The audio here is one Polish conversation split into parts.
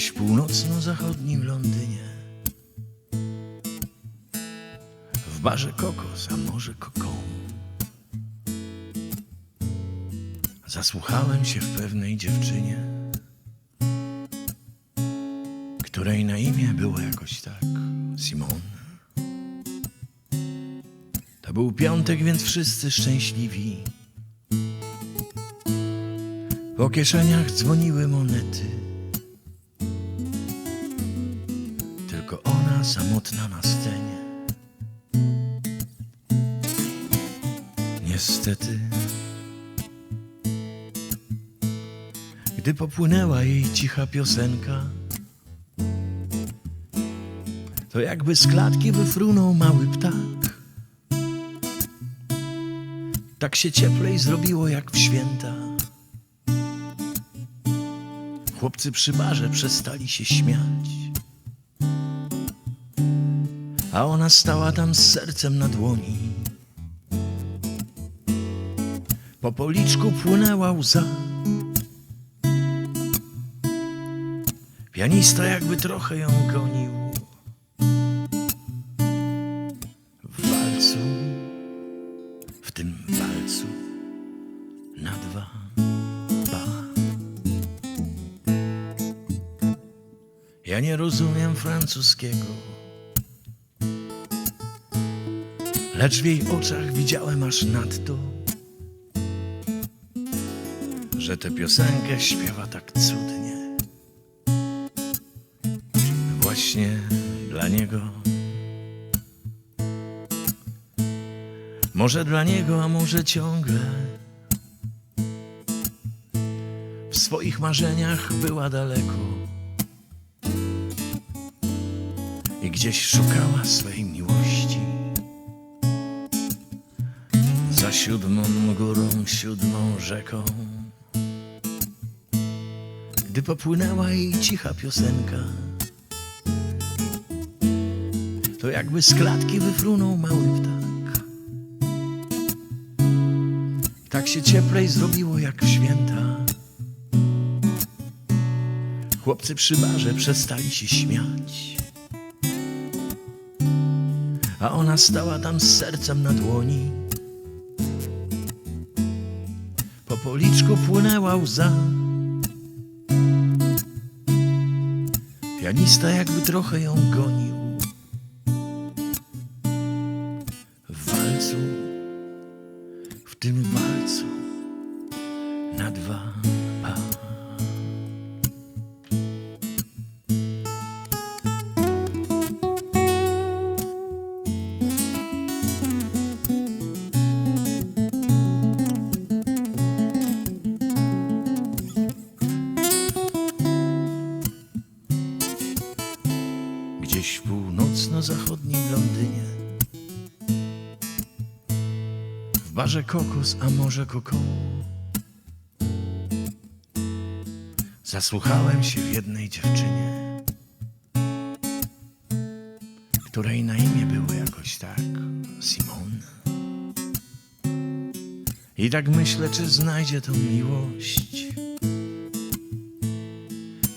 Gdzieś w północno-zachodnim Londynie. W barze kokos, a może koką. Zasłuchałem się w pewnej dziewczynie Której na imię było jakoś tak Simon To był piątek, więc wszyscy szczęśliwi. Po kieszeniach dzwoniły monety Tylko ona samotna na scenie. Niestety Gdy popłynęła jej cicha piosenka To jakby z klatki wyfrunął mały ptak. Tak się cieplej zrobiło jak w święta. Chłopcy przy barze przestali się śmiać A ona stała tam z sercem na dłoni. Po policzku płynęła łza. Pianista jakby trochę ją gonił. W walcu W tym walcu Na dwa ba. Ja nie rozumiem francuskiego Lecz w jej oczach widziałem aż nadto Że tę piosenkę śpiewa tak cudnie. Właśnie dla niego. Może dla niego, a może ciągle. W swoich marzeniach była daleko I gdzieś szukała swej siódmą górą, siódmą rzeką. Gdy popłynęła jej cicha piosenka To jakby z klatki wyfrunął mały ptak. Tak się cieplej zrobiło jak w święta. Chłopcy przy barze przestali się śmiać. A ona stała tam z sercem na dłoni policzku płynęła łza. Pianista jakby trochę ją gonił. W walcu W tym walcu Na dwa północno-zachodnim Londynie. W barze kokos, a może kokoło. Zasłuchałem się w jednej dziewczynie Której na imię było jakoś tak Simon. I tak myślę, czy znajdzie tą miłość.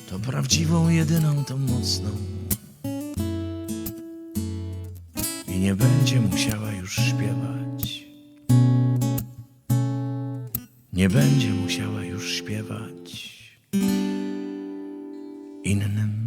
To prawdziwą, jedyną, tą mocną nie będzie musiała już śpiewać. Nie będzie musiała już śpiewać innym